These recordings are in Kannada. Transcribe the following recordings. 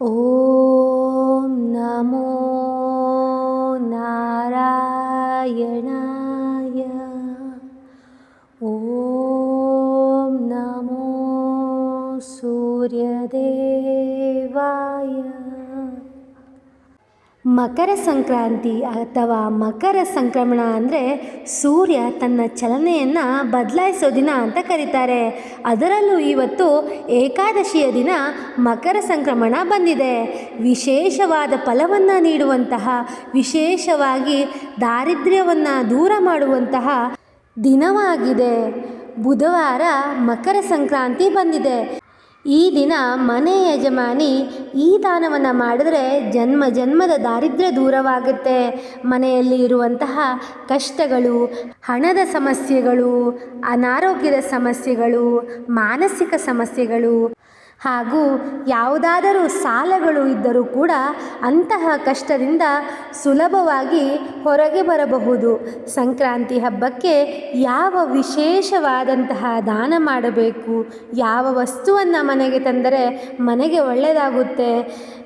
ഓ ಮಕರ ಸಂಕ್ರಾಂತಿ ಅಥವಾ ಮಕರ ಸಂಕ್ರಮಣ ಅಂದರೆ ಸೂರ್ಯ ತನ್ನ ಚಲನೆಯನ್ನು ಬದಲಾಯಿಸೋ ದಿನ ಅಂತ ಕರೀತಾರೆ. ಅದರಲ್ಲೂ ಇವತ್ತು ಏಕಾದಶಿಯ ದಿನ ಮಕರ ಸಂಕ್ರಮಣ ಬಂದಿದೆ. ವಿಶೇಷವಾದ ಫಲವನ್ನು ನೀಡುವಂತಹ, ವಿಶೇಷವಾಗಿ ದಾರಿದ್ರ್ಯವನ್ನು ದೂರ ಮಾಡುವಂತಹ ದಿನವಾಗಿದೆ. ಬುಧವಾರ ಮಕರ ಸಂಕ್ರಾಂತಿ ಬಂದಿದೆ. ಈ ದಿನ ಮನೆ ಯಜಮಾನಿ ಈ ದಾನವನ್ನು ಮಾಡಿದ್ರೆ ಜನ್ಮ ಜನ್ಮದ ದಾರಿದ್ರ್ಯ ದೂರವಾಗುತ್ತೆ. ಮನೆಯಲ್ಲಿ ಇರುವಂತಹ ಕಷ್ಟಗಳು, ಹಣದ ಸಮಸ್ಯೆಗಳು, ಅನಾರೋಗ್ಯದ ಸಮಸ್ಯೆಗಳು, ಮಾನಸಿಕ ಸಮಸ್ಯೆಗಳು ಹಾಗೂ ಯಾವುದಾದರೂ ಸಾಲಗಳು ಇದ್ದರೂ ಕೂಡ ಅಂತಹ ಕಷ್ಟದಿಂದ ಸುಲಭವಾಗಿ ಹೊರಗೆ ಬರಬಹುದು. ಸಂಕ್ರಾಂತಿ ಹಬ್ಬಕ್ಕೆ ಯಾವ ವಿಶೇಷವಾದಂತಹ ದಾನ ಮಾಡಬೇಕು? ಯಾವ ವಸ್ತುವನ್ನು ಮನೆಗೆ ತಂದರೆ ಮನೆಗೆ ಒಳ್ಳೆಯದಾಗುತ್ತೆ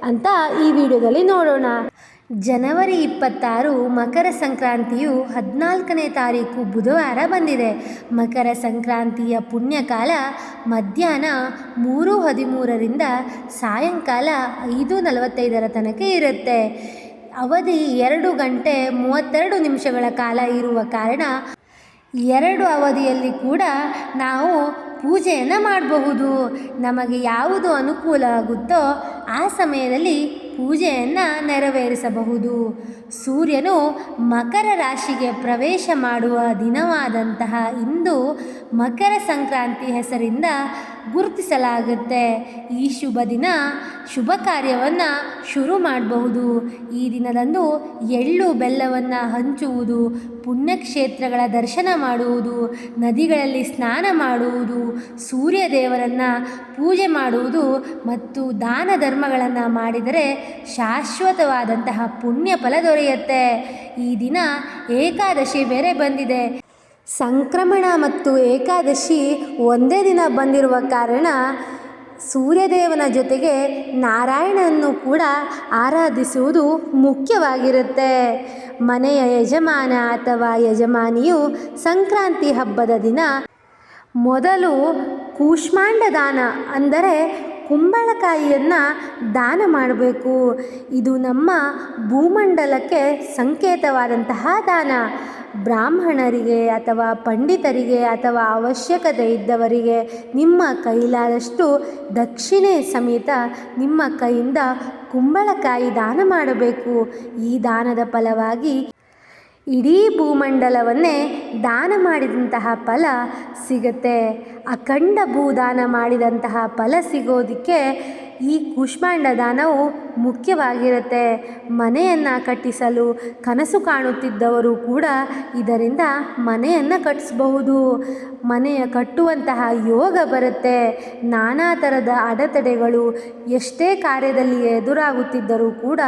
ಅಂತ ಈ ವಿಡಿಯೋದಲ್ಲಿ ನೋಡೋಣ. ಜನವರಿ ಇಪ್ಪತ್ತಾರು ಮಕರ ಸಂಕ್ರಾಂತಿಯು ಹದಿನಾಲ್ಕನೇ ತಾರೀಕು ಬುಧವಾರ ಬಂದಿದೆ. ಮಕರ ಸಂಕ್ರಾಂತಿಯ ಪುಣ್ಯಕಾಲ ಮಧ್ಯಾಹ್ನ ಮೂರು ಹದಿಮೂರರಿಂದ ಸಾಯಂಕಾಲ ಐದು ನಲವತ್ತೈದರ ತನಕ ಇರುತ್ತೆ. ಅವಧಿ ಎರಡು ಗಂಟೆ ಮೂವತ್ತೆರಡು ನಿಮಿಷಗಳ ಕಾಲ ಇರುವ ಕಾರಣ ಎರಡು ಅವಧಿಯಲ್ಲಿ ಕೂಡ ನಾವು ಪೂಜೆಯನ್ನು ಮಾಡಬಹುದು. ನಮಗೆ ಯಾವುದು ಅನುಕೂಲ ಆಗುತ್ತೋ ಆ ಸಮಯದಲ್ಲಿ ಪೂಜೆಯನ್ನು ನೆರವೇರಿಸಬಹುದು. ಸೂರ್ಯನು ಮಕರ ರಾಶಿಗೆ ಪ್ರವೇಶ ಮಾಡುವ ದಿನವಾದಂತಹ ಇಂದು ಮಕರ ಸಂಕ್ರಾಂತಿ ಹೆಸರಿಂದ ಗುರುತಿಸಲಾಗುತ್ತೆ. ಈ ಶುಭ ದಿನ ಶುಭ ಕಾರ್ಯವನ್ನು ಶುರು ಮಾಡಬಹುದು. ಈ ದಿನದಂದು ಎಳ್ಳು ಬೆಲ್ಲವನ್ನು ಹಂಚುವುದು, ಪುಣ್ಯಕ್ಷೇತ್ರಗಳ ದರ್ಶನ ಮಾಡುವುದು, ನದಿಗಳಲ್ಲಿ ಸ್ನಾನ ಮಾಡುವುದು ಸೂರ್ಯ ದೇವರನ್ನು ಪೂಜೆ ಮಾಡುವುದು ಮತ್ತು ದಾನ ಧರ್ಮಗಳನ್ನು ಮಾಡಿದರೆ ಶಾಶ್ವತವಾದಂತಹ ಪುಣ್ಯ ಫಲ ದೊರೆಯುತ್ತೆ ಈ ದಿನ ಏಕಾದಶಿ ಬೇರೆ ಬಂದಿದೆ. ಸಂಕ್ರಮಣ ಮತ್ತು ಏಕಾದಶಿ ಒಂದೇ ದಿನ ಬಂದಿರುವ ಕಾರಣ ಸೂರ್ಯದೇವನ ಜೊತೆಗೆ ನಾರಾಯಣನನ್ನು ಕೂಡ ಆರಾಧಿಸುವುದು ಮುಖ್ಯವಾಗಿರುತ್ತೆ. ಮನೆಯ ಯಜಮಾನ ಅಥವಾ ಯಜಮಾನಿಯು ಸಂಕ್ರಾಂತಿ ಹಬ್ಬದ ದಿನ ಮೊದಲು ಕೂಷ್ಮಾಂಡ ದಾನ ಅಂದರೆ ಕುಂಬಳಕಾಯಿಯನ್ನು ದಾನ ಮಾಡಬೇಕು. ಇದು ನಮ್ಮ ಭೂಮಂಡಲಕ್ಕೆ ಸಂಕೇತವಾದಂತಹ ದಾನ. ಬ್ರಾಹ್ಮಣರಿಗೆ ಅಥವಾ ಪಂಡಿತರಿಗೆ ಅಥವಾ ಅವಶ್ಯಕತೆ ಇದ್ದವರಿಗೆ ನಿಮ್ಮ ಕೈಲಾದಷ್ಟು ದಕ್ಷಿಣೆ ಸಮೇತ ನಿಮ್ಮ ಕೈಯಿಂದ ಕುಂಬಳಕಾಯಿ ದಾನ ಮಾಡಬೇಕು. ಈ ದಾನದ ಫಲವಾಗಿ ಇಡೀ ಭೂಮಂಡಲವನ್ನೇ ದಾನ ಮಾಡಿದಂತಹ ಫಲ ಸಿಗುತ್ತೆ. ಅಖಂಡ ಭೂದಾನ ಮಾಡಿದಂತಹ ಫಲ ಸಿಗೋದಕ್ಕೆ ಈ ಕುಷ್ಮಾಂಡ ದಾನವು ಮುಖ್ಯವಾಗಿರುತ್ತೆ. ಮನೆಯನ್ನು ಕಟ್ಟಿಸಲು ಕನಸು ಕಾಣುತ್ತಿದ್ದವರು ಕೂಡ ಇದರಿಂದ ಮನೆಯನ್ನು ಕಟ್ಟಿಸಬಹುದು. ಮನೆಯ ಕಟ್ಟುವಂತಹ ಯೋಗ ಬರುತ್ತೆ. ನಾನಾ ಥರದ ಅಡೆತಡೆಗಳು ಎಷ್ಟೇ ಕಾರ್ಯದಲ್ಲಿ ಎದುರಾಗುತ್ತಿದ್ದರೂ ಕೂಡ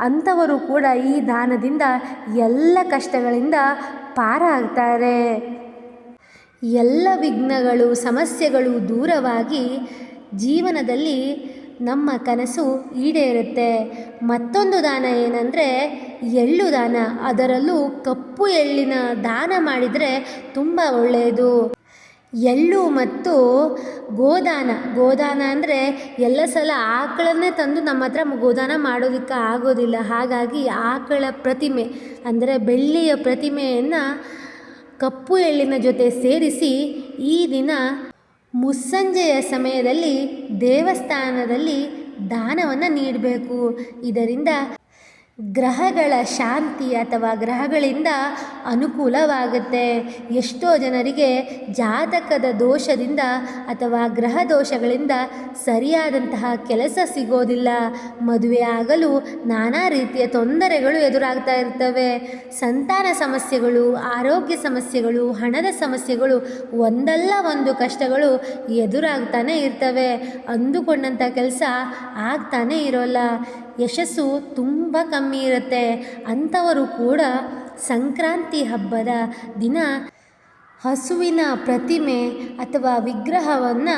ಅಂಥವರು ಕೂಡ ಈ ದಾನದಿಂದ ಎಲ್ಲ ಕಷ್ಟಗಳಿಂದ ಪಾರಾಗ್ತಾರೆ. ಎಲ್ಲ ವಿಘ್ನಗಳು, ಸಮಸ್ಯೆಗಳು ದೂರವಾಗಿ ಜೀವನದಲ್ಲಿ ನಮ್ಮ ಕನಸು ಈಡೇರುತ್ತೆ. ಮತ್ತೊಂದು ದಾನ ಏನಂದರೆ ಎಳ್ಳು ದಾನ. ಅದರಲ್ಲೂ ಕಪ್ಪು ಎಳ್ಳಿನ ದಾನ ಮಾಡಿದರೆ ತುಂಬ ಒಳ್ಳೆಯದು. ಎಳ್ಳು ಮತ್ತು ಗೋದಾನ. ಗೋದಾನ ಅಂದರೆ ಎಲ್ಲ ಸಲ ಆಕಳನ್ನೇ ತಂದು ನಮ್ಮ ಹತ್ರ ಗೋದಾನ ಮಾಡೋದಕ್ಕೆ ಆಗೋದಿಲ್ಲ. ಹಾಗಾಗಿ ಆಕಳ ಪ್ರತಿಮೆ ಅಂದರೆ ಬೆಳ್ಳಿಯ ಪ್ರತಿಮೆಯನ್ನು ಕಪ್ಪು ಎಳ್ಳಿನ ಜೊತೆ ಸೇರಿಸಿ ಈ ದಿನ ಮುಸ್ಸಂಜೆಯ ಸಮಯದಲ್ಲಿ ದೇವಸ್ಥಾನದಲ್ಲಿ ದಾನವನ್ನು ನೀಡಬೇಕು. ಇದರಿಂದ ಗ್ರಹಗಳ ಶಾಂತಿ ಅಥವಾ ಗ್ರಹಗಳಿಂದ ಅನುಕೂಲವಾಗುತ್ತೆ. ಎಷ್ಟೋ ಜನರಿಗೆ ಜಾತಕದ ದೋಷದಿಂದ ಅಥವಾ ಗ್ರಹ ದೋಷಗಳಿಂದ ಸರಿಯಾದಂತಹ ಕೆಲಸ ಸಿಗೋದಿಲ್ಲ. ಮದುವೆ ಆಗಲು ನಾನಾ ರೀತಿಯ ತೊಂದರೆಗಳು ಎದುರಾಗ್ತಾ ಇರ್ತವೆ. ಸಂತಾನ ಸಮಸ್ಯೆಗಳು, ಆರೋಗ್ಯ ಸಮಸ್ಯೆಗಳು, ಹಣದ ಸಮಸ್ಯೆಗಳು, ಒಂದಲ್ಲ ಒಂದು ಕಷ್ಟಗಳು ಎದುರಾಗ್ತಾನೆ ಇರ್ತವೆ. ಅಂದುಕೊಂಡಂಥ ಕೆಲಸ ಆಗ್ತಾನೆ ಇರೋಲ್ಲ. ಯಶಸ್ಸು ತುಂಬ ಕಮ್ಮಿ ಇರುತ್ತೆ ಅಂಥವರು ಕೂಡ ಸಂಕ್ರಾಂತಿ ಹಬ್ಬದ ದಿನ ಹಸುವಿನ ಪ್ರತಿಮೆ ಅಥವಾ ವಿಗ್ರಹವನ್ನು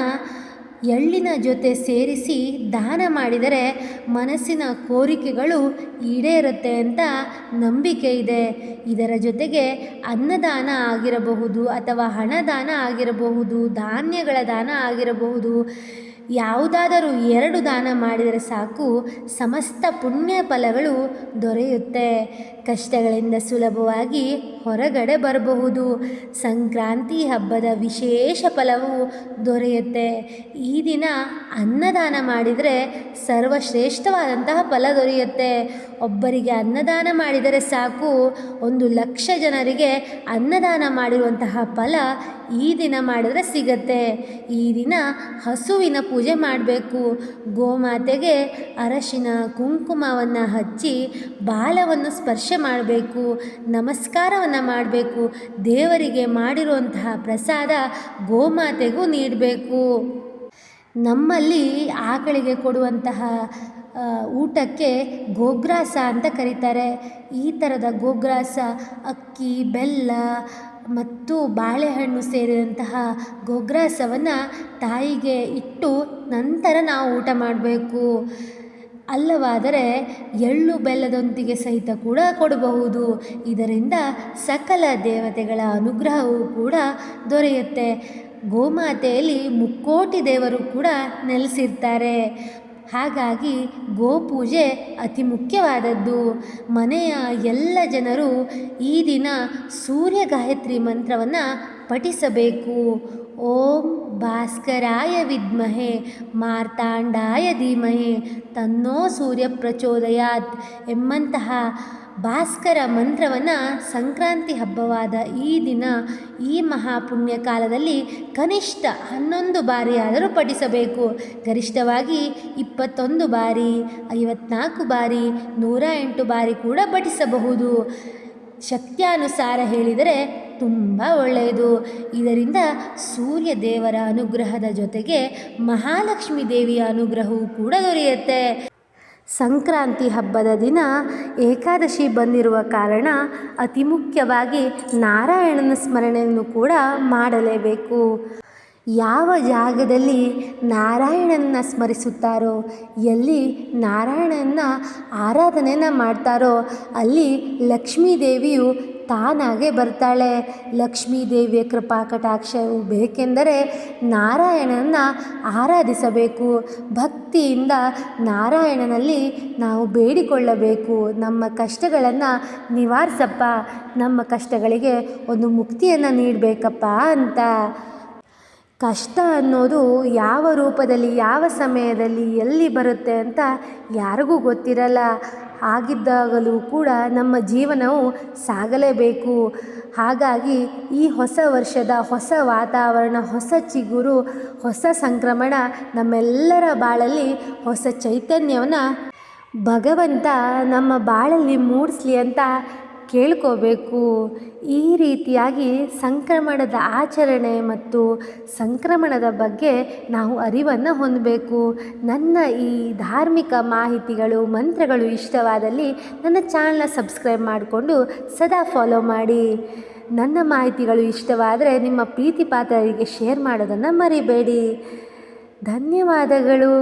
ಎಳ್ಳಿನ ಜೊತೆ ಸೇರಿಸಿ ದಾನ ಮಾಡಿದರೆ ಮನಸ್ಸಿನ ಕೋರಿಕೆಗಳು ಈಡೇರುತ್ತೆ ಅಂತ ನಂಬಿಕೆ ಇದೆ. ಇದರ ಜೊತೆಗೆ ಅನ್ನದಾನ ಆಗಿರಬಹುದು ಅಥವಾ ಹಣದಾನ ಆಗಿರಬಹುದು, ಧಾನ್ಯಗಳ ದಾನ ಆಗಿರಬಹುದು. ಯಾವುದಾದರೂ ಎರಡು ದಾನ ಮಾಡಿದರೆ ಸಾಕು ಸಮಸ್ತ ಪುಣ್ಯ ಫಲಗಳು ದೊರೆಯುತ್ತೆ. ಕಷ್ಟಗಳಿಂದ ಸುಲಭವಾಗಿ ಹೊರಗಡೆ ಬರಬಹುದು. ಸಂಕ್ರಾಂತಿ ಹಬ್ಬದ ವಿಶೇಷ ಫಲವು ದೊರೆಯುತ್ತೆ. ಈ ದಿನ ಅನ್ನದಾನ ಮಾಡಿದರೆ ಸರ್ವಶ್ರೇಷ್ಠವಾದಂತಹ ಫಲ ದೊರೆಯುತ್ತೆ. ಒಬ್ಬರಿಗೆ ಅನ್ನದಾನ ಮಾಡಿದರೆ ಸಾಕು. ಒಂದು ಲಕ್ಷ ಜನರಿಗೆ ಅನ್ನದಾನ ಮಾಡಿರುವಂತಹ ಫಲ ಈ ದಿನ ಮಾಡಿದರೆ ಸಿಗತ್ತೆ. ಈ ದಿನ ಹಸುವಿನ ಪೂಜೆ ಮಾಡಬೇಕು. ಗೋಮಾತೆಗೆ ಅರಶಿನ, ಕುಂಕುಮವನ್ನು ಹಚ್ಚಿ ಬಾಲವನ್ನು ಸ್ಪರ್ಶ ಮಾಡಬೇಕು. ನಮಸ್ಕಾರವನ್ನು ಮಾಡಬೇಕು. ದೇವರಿಗೆ ಮಾಡಿರುವಂತಹ ಪ್ರಸಾದ ಗೋಮಾತೆಗೂ ನೀಡಬೇಕು. ನಮ್ಮಲ್ಲಿ ಆಕಳಿಗೆ ಕೊಡುವಂತಹ ಊಟಕ್ಕೆ ಗೋಗ್ರಾಸ ಅಂತ ಕರೀತಾರೆ. ಈ ಥರದ ಗೋಗ್ರಾಸ, ಅಕ್ಕಿ, ಬೆಲ್ಲ ಮತ್ತು ಬಾಳೆಹಣ್ಣು ಸೇರಿದಂತಹ ಗೋಗ್ರಾಸವನ್ನು ತಾಯಿಗೆ ಇಟ್ಟು ನಂತರ ನಾವು ಊಟ ಮಾಡಬೇಕು. ಅಲ್ಲವಾದರೆ ಎಳ್ಳು ಬೆಲ್ಲದೊಂದಿಗೆ ಸಹಿತ ಕೂಡ ಕೊಡಬಹುದು. ಇದರಿಂದ ಸಕಲ ದೇವತೆಗಳ ಅನುಗ್ರಹವೂ ಕೂಡ ದೊರೆಯುತ್ತೆ. ಗೋಮಾತೆಯಲ್ಲಿ ಮುಕ್ಕೋಟಿ ದೇವರು ಕೂಡ ನೆಲೆಸಿರ್ತಾರೆ. ಹಾಗಾಗಿ ಗೋಪೂಜೆ ಅತಿ ಮುಖ್ಯವಾದದ್ದು. ಮನೆಯ ಎಲ್ಲ ಜನರು ಈ ದಿನ ಸೂರ್ಯ ಗಾಯತ್ರಿ ಮಂತ್ರವನ್ನು ಪಠಿಸಬೇಕು. ಓಂ ಭಾಸ್ಕರಾಯ ವಿದ್ಮಹೆ, ಮಾರ್ತಾಂಡಾಯ ಧೀಮಹೆ, ತನ್ನೋ ಸೂರ್ಯ ಪ್ರಚೋದಯಾತ್ ಎಂಬಂತಹ ಭಾಸ್ಕರ ಮಂತ್ರವನ್ನು ಸಂಕ್ರಾಂತಿ ಹಬ್ಬವಾದ ಈ ದಿನ ಈ ಮಹಾಪುಣ್ಯ ಕಾಲದಲ್ಲಿ ಕನಿಷ್ಠ ಹನ್ನೊಂದು ಬಾರಿಯಾದರೂ ಪಠಿಸಬೇಕು. ಗರಿಷ್ಠವಾಗಿ ಇಪ್ಪತ್ತೊಂದು ಬಾರಿ, ಐವತ್ನಾಲ್ಕು ಬಾರಿ, ನೂರ ಎಂಟು ಬಾರಿ ಕೂಡ ಪಠಿಸಬಹುದು. ಶಕ್ತ್ಯಾನುಸಾರ ಹೇಳಿದರೆ ತುಂಬ ಒಳ್ಳೆಯದು. ಇದರಿಂದ ಸೂರ್ಯ ದೇವರ ಅನುಗ್ರಹದ ಜೊತೆಗೆ ಮಹಾಲಕ್ಷ್ಮಿ ದೇವಿಯ ಅನುಗ್ರಹವೂ ಕೂಡ ದೊರೆಯುತ್ತೆ. ಸಂಕ್ರಾಂತಿ ಹಬ್ಬದ ದಿನ ಏಕಾದಶಿ ಬಂದಿರುವ ಕಾರಣ ಅತಿ ಮುಖ್ಯವಾಗಿ ನಾರಾಯಣನ ಸ್ಮರಣೆಯನ್ನು ಕೂಡ ಮಾಡಲೇಬೇಕು. ಯಾವ ಜಾಗದಲ್ಲಿ ನಾರಾಯಣನ ಸ್ಮರಿಸುತ್ತಾರೋ, ಎಲ್ಲಿ ನಾರಾಯಣನ ಆರಾಧನೆಯನ್ನು ಮಾಡ್ತಾರೋ, ಅಲ್ಲಿ ಲಕ್ಷ್ಮೀ ದೇವಿಯು ತಾನಾಗೆ ಬರ್ತಾಳೆ. ಲಕ್ಷ್ಮೀ ದೇವಿಯ ಕೃಪಾ ಕಟಾಕ್ಷವು ಬೇಕೆಂದರೆ ನಾರಾಯಣನ ಆರಾಧಿಸಬೇಕು. ಭಕ್ತಿಯಿಂದ ನಾರಾಯಣನಲ್ಲಿ ನಾವು ಬೇಡಿಕೊಳ್ಳಬೇಕು. ನಮ್ಮ ಕಷ್ಟಗಳನ್ನು ನಿವಾರಿಸಪ್ಪ. ನಮ್ಮ ಕಷ್ಟಗಳಿಗೆ ಒಂದು ಮುಕ್ತಿಯನ್ನು ನೀಡಬೇಕಪ್ಪ ಅಂತ. ಕಷ್ಟ ಅನ್ನೋದು ಯಾವ ರೂಪದಲ್ಲಿ, ಯಾವ ಸಮಯದಲ್ಲಿ ಎಲ್ಲಿ ಬರುತ್ತೆ ಅಂತ ಯಾರಿಗೂ ಗೊತ್ತಿರಲ್ಲ. ಹಾಗಿದ್ದಾಗಲೂ ಕೂಡ ನಮ್ಮ ಜೀವನವು ಸಾಗಲೇಬೇಕು. ಹಾಗಾಗಿ ಈ ಹೊಸ ವರ್ಷದ ಹೊಸ ವಾತಾವರಣ, ಹೊಸ ಚಿಗುರು, ಹೊಸ ಸಂಕ್ರಮಣ ನಮ್ಮೆಲ್ಲರ ಬಾಳಲ್ಲಿ ಹೊಸ ಚೈತನ್ಯವನ್ನು ಭಗವಂತ ನಮ್ಮ ಬಾಳಲ್ಲಿ ಮೂಡಿಸ್ಲಿ ಅಂತ ಕೇಳ್ಕೋಬೇಕು. ಈ ರೀತಿಯಾಗಿ ಸಂಕ್ರಮಣದ ಆಚರಣೆ ಮತ್ತು ಸಂಕ್ರಮಣದ ಬಗ್ಗೆ ನಾವು ಅರಿವನ್ನು ಹೊಂದಬೇಕು. ನನ್ನ ಈ ಧಾರ್ಮಿಕ ಮಾಹಿತಿಗಳು, ಮಂತ್ರಗಳು ಇಷ್ಟವಾದಲ್ಲಿ ನನ್ನ ಚಾನಲ್ನ ಸಬ್ಸ್ಕ್ರೈಬ್ ಮಾಡಿಕೊಂಡು ಸದಾ ಫಾಲೋ ಮಾಡಿ. ನನ್ನ ಮಾಹಿತಿಗಳು ಇಷ್ಟವಾದರೆ ನಿಮ್ಮ ಪ್ರೀತಿ ಪಾತ್ರರಿಗೆ ಶೇರ್ ಮಾಡೋದನ್ನು ಮರಿಬೇಡಿ. ಧನ್ಯವಾದಗಳು.